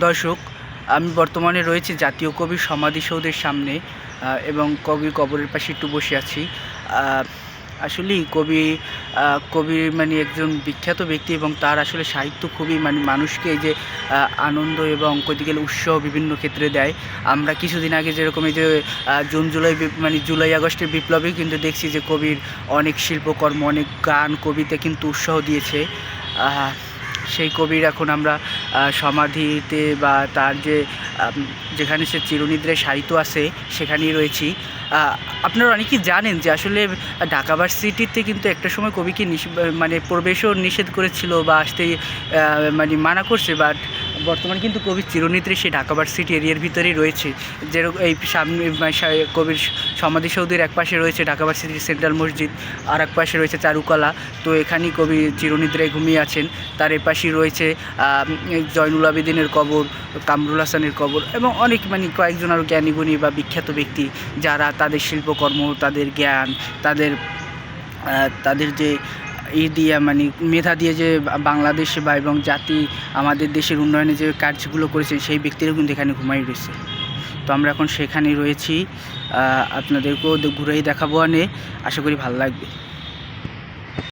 দর্শক, আমি বর্তমানে রয়েছে জাতীয় কবির সমাধিসৌধের সামনে এবং কবির কবরের পাশে একটু বসে আছি। আসলেই কবি কবি মানে একজন বিখ্যাত ব্যক্তি এবং তার আসলে সাহিত্য খুবই মানে মানুষকে যে আনন্দ এবং কইতে উৎসাহ বিভিন্ন ক্ষেত্রে দেয়। আমরা কিছুদিন আগে যেরকম এই যে জুন, জুলাই মানে জুলাই, আগস্টের বিপ্লবে কিন্তু দেখছি যে কবির অনেক শিল্পকর্ম, অনেক গান, কবিতা কিন্তু উৎসাহ দিয়েছে। সেই কবির এখন আমরা সমাধিতে বা তার যে যেখানে সে চিরনিদ্রায় সাহিত্য আছে, সেখানেই রয়েছি। আপনারা অনেকেই জানেন যে আসলে ঢাকা ভার্সিটিতে কিন্তু একটা সময় কবিকে মানে প্রবেশও নিষেধ করেছিল বা আসতে মানে মানা করছে বাট বর্তমানে কিন্তু কবির চিরনিদ্রায় সেই ঢাকা ভার্সিটি এরিয়ার ভিতরেই রয়েছে। যেরকম এই সামনে মানে কবির সমাধিসৌধের এক পাশে রয়েছে ঢাকা ভার্সিটির সেন্ট্রাল মসজিদ, আর এক পাশে রয়েছে চারুকলা। তো এখানেই কবি চিরনিদ্রায় ঘুমিয়ে আছেন। তার এপাশেই রয়েছে জয়নুল আবেদিনের কবর, কামরুল হাসানের কবর এবং অনেক মানে কয়েকজন আরও জ্ঞানীগুণী বা বিখ্যাত ব্যক্তি যারা তাদের শিল্পকর্ম, তাদের জ্ঞান, তাদের তাদের যে ই দিয়ে মানে মেধা দিয়ে যে বাংলাদেশে বা এবং জাতি আমাদের দেশের উন্নয়নে যে কাজগুলো করেছে, সেই ব্যক্তিরা কিন্তু এখানে ঘুমাই রয়েছে। তো আমরা এখন সেখানে রয়েছি। আপনাদেরকেও ঘুরেই দেখাবো আনে। আশা করি ভালো লাগবে।